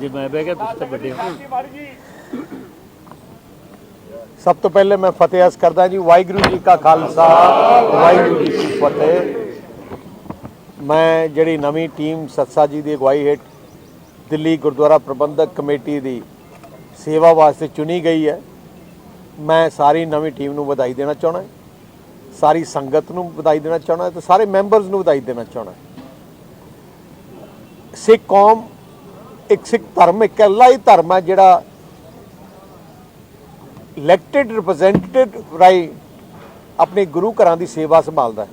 ਜੇ ਮੈਂ ਬਹਿ ਗਿਆ, ਤੁਸੀਂ ਤਾਂ ਵੱਡੇ ਹੋ। ਸਭ ਤੋਂ ਪਹਿਲੇ ਮੈਂ ਫਤਿਹ ਅਸ ਕਰਦਾ ਜੀ, ਵਾਹਿਗੁਰੂ ਜੀ ਕਾ ਖਾਲਸਾ, ਵਾਹਿਗੁਰੂ ਜੀ ਕੀ ਫਤਿਹ। ਮੈਂ ਜਿਹੜੀ ਨਵੀਂ ਟੀਮ ਸਤਸਾ ਜੀ ਦੀ ਅਗਵਾਈ ਹੇਠ ਦਿੱਲੀ ਗੁਰਦੁਆਰਾ ਪ੍ਰਬੰਧਕ ਕਮੇਟੀ ਦੀ ਸੇਵਾ ਵਾਸਤੇ ਚੁਣੀ ਗਈ ਹੈ। ਮੈਂ ਸਾਰੀ ਨਵੀਂ ਟੀਮ ਨੂੰ ਵਧਾਈ ਦੇਣਾ ਚਾਹਣਾ ਸਾਰੀ ਸੰਗਤ ਨੂੰ ਵਧਾਈ ਦੇਣਾ ਚਾਹਣਾ ਤੇ ਸਾਰੇ ਮੈਂਬਰਸ ਨੂੰ ਵਧਾਈ ਦੇਣਾ ਚਾਹਣਾ ਸਿੱਖ ਕੌਮ ਇੱਕ ਸਿੱਖ ਧਰਮ ਇਕੱਲਾ ਹੀ ਧਰਮ ਹੈ ਜਿਹੜਾ ਇਲੈਕਟਿਡ ਰਿਪਰੈਜ਼ੈਂਟੇਟਿਵ ਰਾਈ ਆਪਣੇ ਗੁਰੂ ਘਰਾਂ ਦੀ ਸੇਵਾ ਸੰਭਾਲਦਾ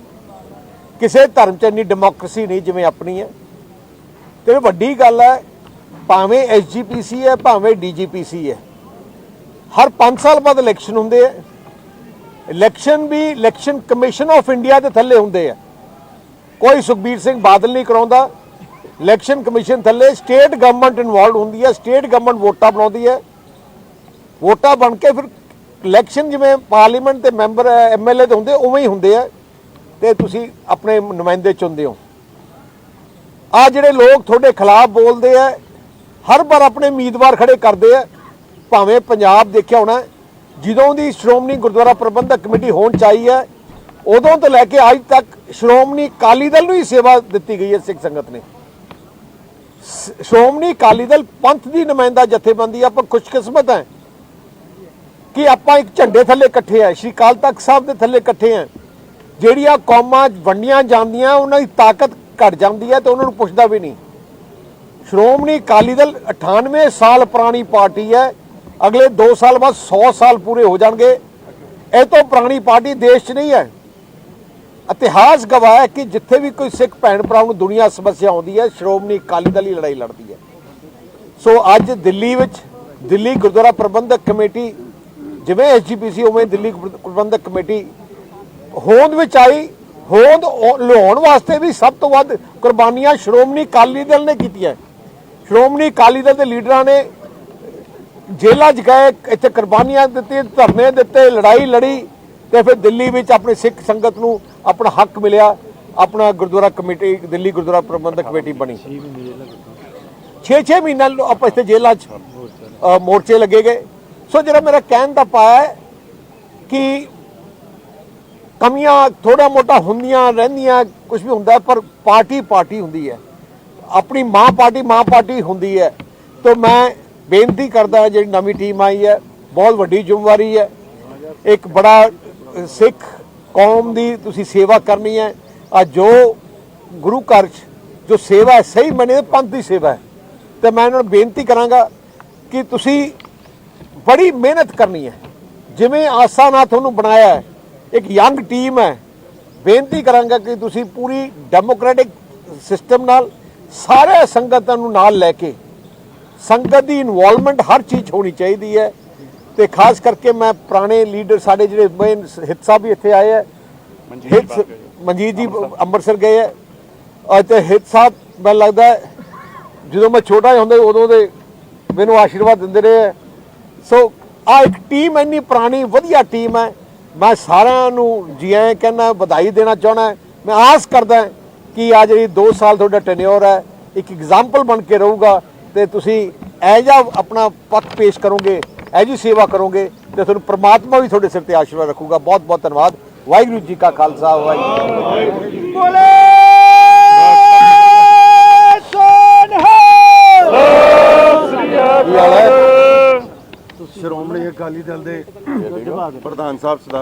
ਕਿਸੇ ਧਰਮ 'ਚ ਇੰਨੀ ਡੈਮੋਕ੍ਰੇਸੀ ਨਹੀਂ ਜਿਵੇਂ ਆਪਣੀ ਹੈ। ਤੇ ਵੱਡੀ ਗੱਲ ਹੈ, ਭਾਵੇਂ ਐਸਜੀਪੀਸੀ ਹੈ, ਭਾਵੇਂ ਡੀਜੀਪੀਸੀ ਹੈ, ਹਰ 5 ਸਾਲ ਬਾਅਦ ਇਲੈਕਸ਼ਨ ਹੁੰਦੇ ਆ। ਇਲੈਕਸ਼ਨ ਵੀ ਇਲੈਕਸ਼ਨ ਕਮਿਸ਼ਨ ਆਫ ਇੰਡੀਆ ਦੇ ਥੱਲੇ ਹੁੰਦੇ ਆ। ਕੋਈ ਸੁਖਬੀਰ ਸਿੰਘ ਬਾਦਲ ਨਹੀਂ ਕਰਾਉਂਦਾ ਇਲੈਕਸ਼ਨ ਕਮਿਸ਼ਨ ਥੱਲੇ ਸਟੇਟ ਗਵਰਨਮੈਂਟ ਇਨਵੋਲਡ ਹੁੰਦੀ ਹੈ, ਸਟੇਟ ਗਵਰਨਮੈਂਟ ਵੋਟਾਂ ਬਣਾਉਂਦੀ ਹੈ। ਵੋਟਾਂ ਬਣ ਕੇ ਫਿਰ ਇਲੈਕਸ਼ਨ ਜਿਵੇਂ ਪਾਰਲੀਮੈਂਟ ਦੇ ਮੈਂਬਰ ਐਮਐਲਏ ਦੇ ਹੁੰਦੇ, ਉਵੇਂ ਹੀ ਹੁੰਦੇ ਆ। ਤੇ ਤੁਸੀਂ ਆਪਣੇ ਨੁਮਾਇੰਦੇ ਚੁਣਦੇ ਹੋ। ਆ ਜਿਹੜੇ ਲੋਕ ਤੁਹਾਡੇ ਖਿਲਾਫ ਬੋਲਦੇ ਆ, ਹਰ ਵਾਰ ਆਪਣੇ ਉਮੀਦਵਾਰ ਖੜੇ ਕਰਦੇ ਆ। ਭਾਵੇਂ ਪੰਜਾਬ ਦੇਖਿਆ ਹੋਣਾ, ਜਦੋਂ ਦੀ ਸ਼੍ਰੋਮਣੀ ਗੁਰਦੁਆਰਾ ਪ੍ਰਬੰਧਕ ਕਮੇਟੀ ਹੋਣ ਚਾਹੀ ਹੈ, ਉਦੋਂ ਤੋਂ ਲੈ ਕੇ ਅੱਜ ਤੱਕ ਸ਼੍ਰੋਮਣੀ ਅਕਾਲੀ ਦਲ ਨੂੰ ਹੀ ਸੇਵਾ ਦਿੱਤੀ ਗਈ ਹੈ ਸਿੱਖ ਸੰਗਤ ਨੇ। ਸ਼੍ਰੋਮਣੀ ਅਕਾਲੀ ਦਲ ਪੰਥ ਦੀ ਨੁਮਾਇੰਦਾ ਜਥੇਬੰਦੀ ਆ, ਆਪਾਂ ਖੁਸ਼ਕਿਸਮਤ ਹੈ ਕਿ ਆਪਾਂ ਇੱਕ ਝੰਡੇ ਥੱਲੇ ਇਕੱਠੇ ਆ ਸ਼੍ਰੀ ਅਕਾਲ ਤਖਤ ਸਾਹਿਬ ਦੇ ਥੱਲੇ ਇਕੱਠੇ ਆ। ਜਿਹੜੀਆਂ ਕੌਮਾਂ ਵੰਡੀਆਂ ਜਾਂਦੀਆਂ ਉਹਨਾਂ ਦੀ ਤਾਕਤ ਘਟ ਜਾਂਦੀ ਹੈ ਤੇ ਉਹਨਾਂ ਨੂੰ ਪੁੱਛਦਾ ਵੀ ਨਹੀਂ। ਸ਼੍ਰੋਮਣੀ ਅਕਾਲੀ ਦਲ 98 ਸਾਲ ਪੁਰਾਣੀ ਪਾਰਟੀ ਹੈ ਅਗਲੇ 2 ਸਾਲ ਬਾਅਦ 100 ਸਾਲ ਪੂਰੇ ਹੋ ਜਾਣਗੇ। ਇਹ ਤੋਂ ਪੁਰਾਣੀ ਪਾਰਟੀ ਦੇਸ਼ 'ਚ ਨਹੀਂ ਹੈ ਇਤਿਹਾਸ ਗਵਾਹ ਹੈ ਕਿ ਜਿੱਥੇ ਵੀ ਕੋਈ ਸਿੱਖ ਭੈਣ ਭਰਾ ਨੂੰ ਦੁਨੀਆ ਸਮੱਸਿਆ ਆਉਂਦੀ ਹੈ, ਸ਼੍ਰੋਮਣੀ ਅਕਾਲੀ ਦਲ ਹੀ ਲੜਾਈ ਲੜਦੀ ਹੈ। ਸੋ ਅੱਜ ਦਿੱਲੀ ਵਿੱਚ ਦਿੱਲੀ ਗੁਰਦੁਆਰਾ ਪ੍ਰਬੰਧਕ ਕਮੇਟੀ, ਜਿਵੇਂ ਐਸਜੀਪੀਸੀ ਉਵੇਂ ਦਿੱਲੀ ਪ੍ਰਬੰਧਕ ਕਮੇਟੀ ਹੋਂਦ ਵਿੱਚ ਆਈ। ਹੋਂਦ ਉਹ ਲਿਆਉਣ ਵਾਸਤੇ ਵੀ ਸਭ ਤੋਂ ਵੱਧ ਕੁਰਬਾਨੀਆਂ ਸ਼੍ਰੋਮਣੀ ਅਕਾਲੀ ਦਲ ਨੇ ਕੀਤੀਆਂ। ਸ਼੍ਰੋਮਣੀ ਅਕਾਲੀ ਦਲ ਦੇ ਲੀਡਰਾਂ ਨੇ ਜੇਲ੍ਹਾਂ 'ਚ ਗਏ, ਇੱਥੇ ਕੁਰਬਾਨੀਆਂ ਦਿੱਤੀਆਂ, ਧਰਨੇ ਦਿੱਤੇ, ਲੜਾਈ ਲੜੀ ਤੇ ਫਿਰ ਦਿੱਲੀ ਵਿੱਚ ਆਪਣੇ ਸਿੱਖ ਸੰਗਤ ਨੂੰ ਆਪਣਾ ਹੱਕ ਮਿਲਿਆ ਆਪਣਾ ਗੁਰਦੁਆਰਾ ਕਮੇਟੀ ਦਿੱਲੀ ਗੁਰਦੁਆਰਾ ਪ੍ਰਬੰਧਕ ਕਮੇਟੀ ਬਣੀ। 6-6 ਮਹੀਨਾ ਆਪਾਂ ਇੱਥੇ ਜੇਲ੍ਹਾਂ 'ਚ ਮੋਰਚੇ ਲੱਗੇ ਗਏ। ਸੋ ਜਿਹੜਾ ਮੇਰਾ ਕਹਿਣ ਦਾ ਪਾਇਆ ਹੈ ਕਿ ਕਮੀਆਂ ਥੋੜਾ ਮੋਟਾ ਹੁੰਦੀਆਂ ਰਹਿੰਦੀਆਂ ਕੁਝ ਵੀ ਹੁੰਦਾ ਪਰ ਪਾਰਟੀ ਪਾਰਟੀ ਹੁੰਦੀ ਹੈ। ਆਪਣੀ ਮਾਂ ਪਾਰਟੀ ਮਾਂ ਪਾਰਟੀ ਹੁੰਦੀ ਹੈ। ਤਾਂ ਮੈਂ ਬੇਨਤੀ ਕਰਦਾ ਜਿਹੜੀ ਨਵੀਂ ਟੀਮ ਆਈ ਹੈ ਬਹੁਤ ਵੱਡੀ ਜ਼ਿੰਮੇਵਾਰੀ ਹੈ। ਇੱਕ ਬੜਾ ਸਿੱਖ ਕੌਮ ਦੀ ਤੁਸੀਂ ਸੇਵਾ ਕਰਨੀ ਹੈ, ਆ ਜੋ ਗੁਰੂ ਘਰ 'ਚ ਜੋ ਸੇਵਾ ਹੈ, ਸਹੀ ਮੰਨੇ ਪੰਥ ਦੀ ਸੇਵਾ ਹੈ। ਤੇ ਮੈਂ ਇਹਨਾਂ ਨੂੰ ਬੇਨਤੀ ਕਰਾਂਗਾ ਕਿ ਤੁਸੀਂ ਬੜੀ ਮਿਹਨਤ ਕਰਨੀ ਹੈ। ਜਿਵੇਂ ਆਸਾ ਨਾਲ ਤੁਹਾਨੂੰ ਬਣਾਇਆ ਹੈ, ਇੱਕ ਯੰਗ ਟੀਮ ਹੈ, ਬੇਨਤੀ ਕਰਾਂਗਾ ਕਿ ਤੁਸੀਂ ਪੂਰੀ ਡੈਮੋਕ੍ਰੈਟਿਕ ਸਿਸਟਮ ਨਾਲ ਸਾਰੇ ਸੰਗਤਾਂ ਨੂੰ ਨਾਲ ਲੈ ਕੇ ਸੰਗਤ ਦੀ ਇਨਵੋਲਵਮੈਂਟ ਹਰ ਚੀਜ਼ 'ਚ ਹੋਣੀ ਚਾਹੀਦੀ ਹੈ। ਤੇ ਖਾਸ ਕਰਕੇ ਮੈਂ ਪੁਰਾਣੇ ਲੀਡਰ ਸਾਡੇ ਜਿਹੜੇ ਮੇਨ ਹਿੱਤ ਸਾਹਿਬ ਵੀ ਇੱਥੇ ਆਏ ਹੈ ਹਿੱਤ ਮਨਜੀਤ ਜੀ ਅੰਮ੍ਰਿਤਸਰ। ਗਏ ਹੈ ਅਤੇ ਹਿੱਤ ਸਾਹਿਬ ਮੈਨੂੰ ਲੱਗਦਾ ਜਦੋਂ ਮੈਂ ਛੋਟਾ ਹੁੰਦਾ ਉਦੋਂ ਦੇ ਮੈਨੂੰ ਆਸ਼ੀਰਵਾਦ ਦਿੰਦੇ ਰਹੇ। ਸੋ ਆ ਇੱਕ ਟੀਮ ਇੰਨੀ ਪੁਰਾਣੀ ਵਧੀਆ ਟੀਮ ਹੈ। ਮੈਂ ਸਾਰਿਆਂ ਨੂੰ ਜੀ ਆਇਆਂ ਕਹਿੰਦਾ ਵਧਾਈ ਦੇਣਾ ਚਾਹਣਾ ਮੈਂ ਆਸ ਕਰਦਾ ਕਿ ਆ ਜਿਹੜੀ 2 ਸਾਲ ਤੁਹਾਡਾ ਟੈਨਿਓਰ ਹੈ ਇੱਕ ਐਗਜ਼ਾਮਪਲ ਬਣ ਕੇ ਰਹੂਗਾ ਤੇ ਤੁਸੀਂ ਐ ਜਿਹਾ ਆਪਣਾ ਪੱਖ ਪੇਸ਼ ਕਰੋਗੇ। ਐ ਜੀ ਸੇਵਾ ਕਰੋਗੇ ਤੇ ਤੁਹਾਨੂੰ ਪ੍ਰਮਾਤਮਾ ਵੀ ਤੁਹਾਡੇ ਸਿਰ ਤੇ ਆਸ਼ੀਰਵਾਦ ਰੱਖੂਗਾ। ਬਹੁਤ ਬਹੁਤ ਧੰਨਵਾਦ। ਵਾਹਿਗੁਰੂ ਜੀ ਕਾ ਖਾਲਸਾ ਵਾਹਿਗੁਰੂ ਜੀ ਸ਼੍ਰੋਮਣੀ ਅਕਾਲੀ ਦਲ ਦੇ ਪ੍ਰਧਾਨ ਸਾਹਿਬ